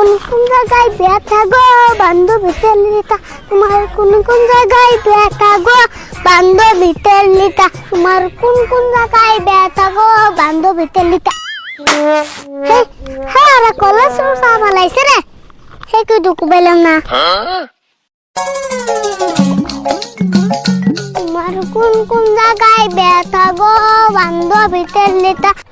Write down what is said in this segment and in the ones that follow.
কোন কোন জায়গায় ব্যথা গো? বান্ধবী তেলিতা তোমার কোন কোন জায়গায় ব্যথা গো? বান্ধবী তেলিতা তোমার কোন কোন জায়গায় ব্যথা গো? বান্ধবী তেলিতা হ্যাঁ আরে কলা সুসা বালাইছে রে। হে, কি দুকু বেলাম না। তোমার কোন কোন জায়গায় ব্যথা গো? বান্ধবী তেলিতা রে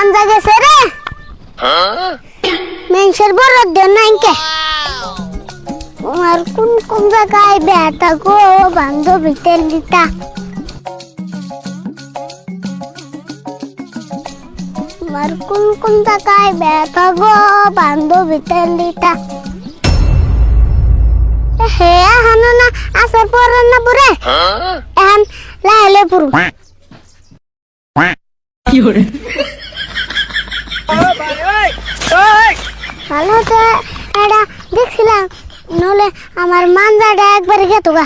মানজা গেছে রে। মেংসের বড় দেন নাইকে তোমার কোন কোন জায়গায় ব্যথা গো, বান্ধবী তেলিতা তোমার কোন কোন জায়গায় ব্যথা গো, বান্ধবী তেলিতা হে হানো না আসার পর না পুরে এখন লাইলে পুরু ভালো তো এটা দেখছিলাম নলে আমার মানজাটা একবার গেত গা।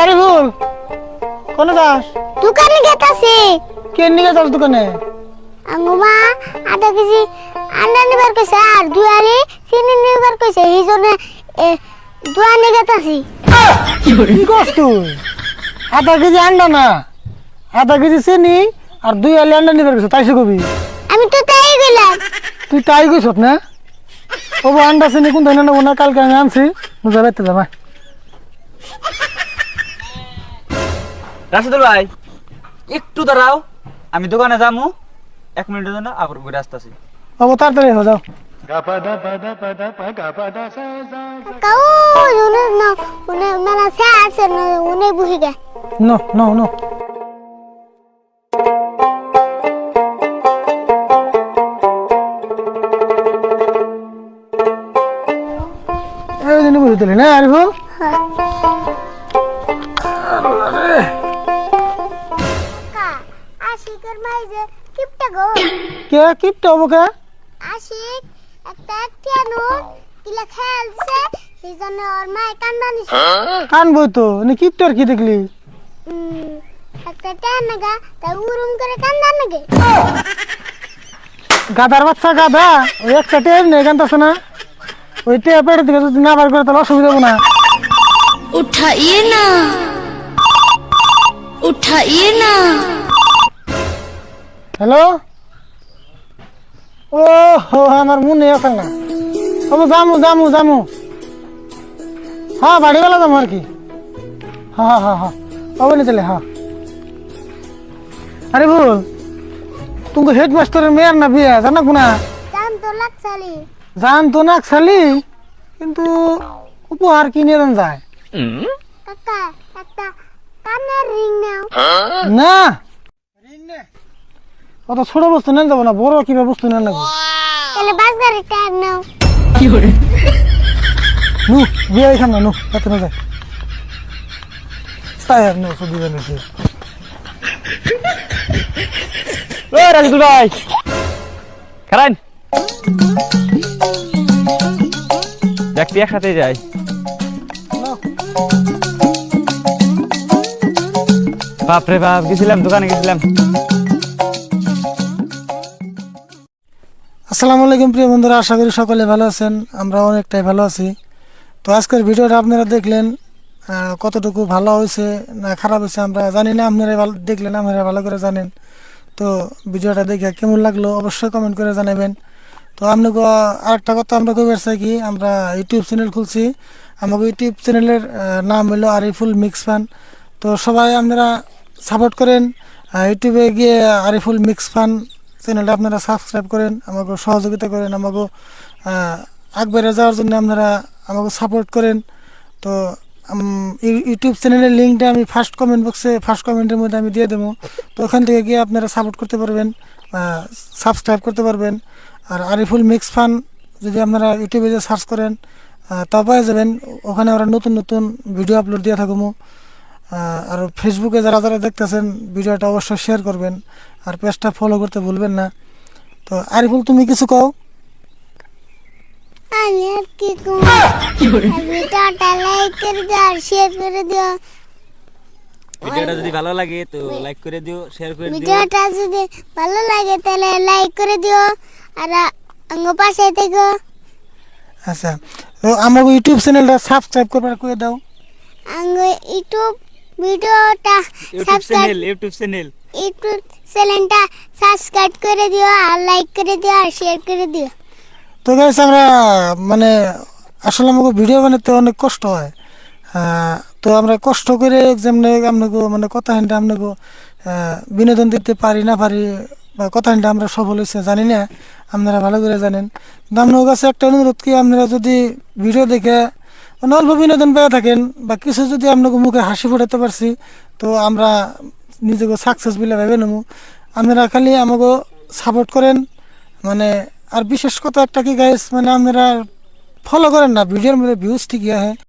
আরে দোকানে গেতাছি। কেন নিয়ে যাস দোকানে? আঙ্গুমা আদা কেজি আন্ডা নিবার কইছে আর দুয়ারি চিনি নিবার কইছে এই জন্য কি করছ তুই আধা কেজি আন্ডা না? আধা কেজি চিনি আর দুই আলি আন্ডা নিবার গেছে তাইছে কবি? আমি তো তাই গেলাম তুই তাই কইছ না? ও আন্ডা চিনি কোন ধরনের নেব না কালকে আমি আনছি। বুঝা পাইতে যাবা রাশেদুল ভাই একটু দাঁড়াও আমি দোকানে যামু। এক মিনিটের জন্য আবার ঘুরে আসতেছি। বাবু তাড়াতাড়ি হয়ে যাও। কাউ উনি না উনি মানে সে আছে না উনি বুঝি গে। No no no. এই দিনে বুঝে দিলি না আরে ভুল আশিকের যে কিপটা গো। কে কিপটা হব কে? হ্যাঁ? গাদার বাচ্চা গাদা ওই একটা নেই না ওই টেপের দিকে যদি না বার করে তাহলে অসুবিধা হব না। উঠাইয়ে না। উঠাইয়ে না। হ্যালো? ও হো আমার মনে আছে না। ও জামু জামু জামু হ্যাঁ বাড়িওয়ালা যাব আর কি? হ্যাঁ হ্যাঁ হ্যাঁ হবে না তাহলে হ্যাঁ। আরে ভুল তুমি হেডমাস্টারের মেয়ের না বিয়ে জানা কোনা জান তো না খালি কিন্তু উপহার কিনে দেন যায়। না। কত ছোট বস্তু নেন যাব না বড় কিবা বস্তু নেন লাগবো বাজারে টায়ার নু বিয়ে এখান না নু এত না যায় তাই আর নশো দিবে নাকি ও রাশেদুল ভাই। খারান। দেখতে একসাথে যাই। বাপরে বাপ গেছিলাম দোকানে গেছিলাম। আসসালামু আলাইকুম প্রিয় বন্ধুরা, আশা করি সকলে ভালো আছেন আমরা অনেকটাই ভালো আছি। তো আজকের ভিডিওটা আপনারা দেখলেন কতটুকু ভালো হয়েছে না খারাপ হয়েছে আমরা জানি না আপনারা ভালো, দেখলেন আপনারা ভালো করে জানেন। তো ভিডিওটা দেখে কেমন লাগল অবশ্যই কমেন্ট করে জানাবেন। তো আপনাকে, আরেকটা কথা আমরা কবে চাই কি, আমরা ইউটিউব চ্যানেল খুলছি। আমাকে ইউটিউব চ্যানেলের নাম হলো আরিফুল মিক্স ফান তো সবাই আপনারা সাপোর্ট করেন ইউটিউবে গিয়ে আরিফুল মিক্স ফান চ্যানেলটা আপনারা সাবস্ক্রাইব করেন, আমাকে সহযোগিতা করেন, আমাকে আগবাড়ে যাওয়ার জন্য আপনারা আমাকে সাপোর্ট করেন। তো ইউ- ইউটিউব চ্যানেলের লিঙ্কটা আমি ফার্স্ট কমেন্ট বক্সে ফার্স্ট কমেন্টের মধ্যে আমি দিয়ে দেবো। তো ওখান থেকে গিয়ে আপনারা সাপোর্ট করতে পারবেন সাবস্ক্রাইব করতে পারবেন। আর আরিফুল মিক্স ফান যদি আপনারা ইউটিউবে যে সার্চ করেন তা পেয়ে যাবেন। ওখানে আমরা নতুন নতুন ভিডিও আপলোড দিয়ে থাকব আর ফেসবুকে যারা যারা দেখতেছেন ভিডিওটা অবশ্যই শেয়ার করবেন। আর পেজটা ফলো করতে ভুলবেন না। তো আরিফুল তুমি কিছু কও? আমি আর কি করে দিও শেয়ার করে দিও। ভিডিওটা যদি ভালো লাগে তো লাইক করে দিও শেয়ার করে দিও। ভিডিওটা যদি ভালো লাগে তাহলে লাইক করে দিও। আর আঙ্গ পাশে থেকো। আচ্ছা তো আমার ইউটিউব চ্যানেলটা সাবস্ক্রাইব করবার করে দাও। আঙ্গ ইউটিউব ভিডিওটা YouTube subscribe channel YouTube channel. YouTube চ্যানেলটা সাবস্ক্রাইব করে দিও আর লাইক করে দিও আর শেয়ার করে দিও। তো গাইস আমরা মানে আসলে আমাকে ভিডিও বানাতে অনেক কষ্ট হয়। তো আমরা কষ্ট করে যেমনি আপনাকে মানে কথা হিনটা আপনাকে বিনোদন দিতে পারি না পারি, বা কথা হিনটা আমরা সফল হয়েছে, জানি না, আপনারা ভালো করে জানেন। কিন্তু আপনার কাছে একটা অনুরোধ কি, আপনারা যদি ভিডিও দেখে মানে অল্প বিনোদন পেয়ে থাকেন, বা কিছু যদি আপনাকে মুখে হাসি ফোটাতে পারছি, তো আমরা নিজেকে বলে ভেবে নেব আপনারা খালি আমাকে সাপোর্ট করেন মানে আর বিশেষ কথা একটা কি গাইস মানে আপনারা ফলো করেন না ভিডিওর মধ্যে ভিউজ ঠিকই আহে